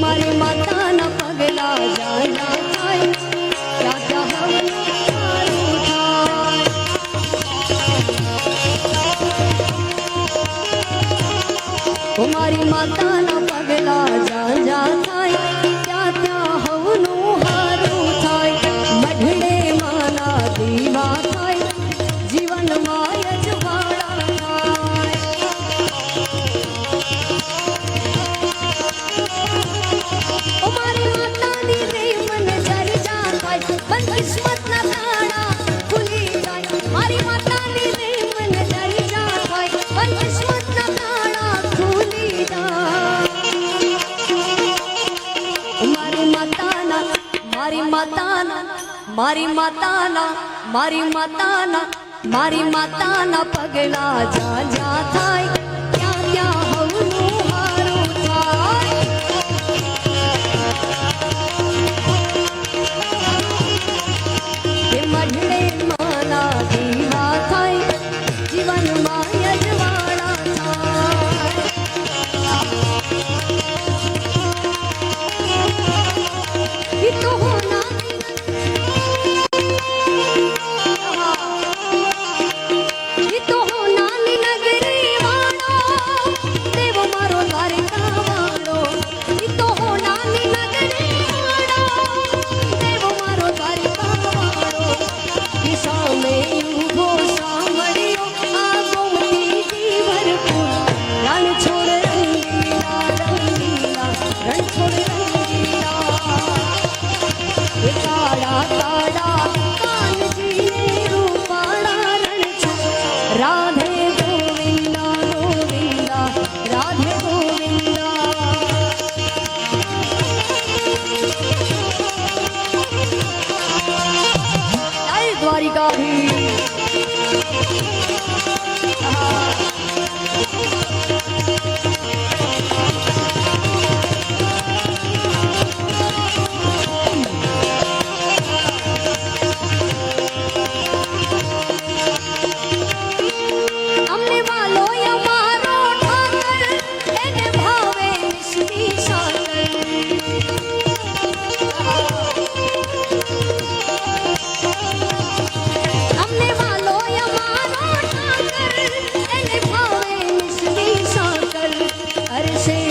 મારે માતાના પગલા જાના થાય રાજા હવે મારી માતા માતાના મારી માતાના મારી માતાના મારી માતાના પગલા જા જા થાય. अरशे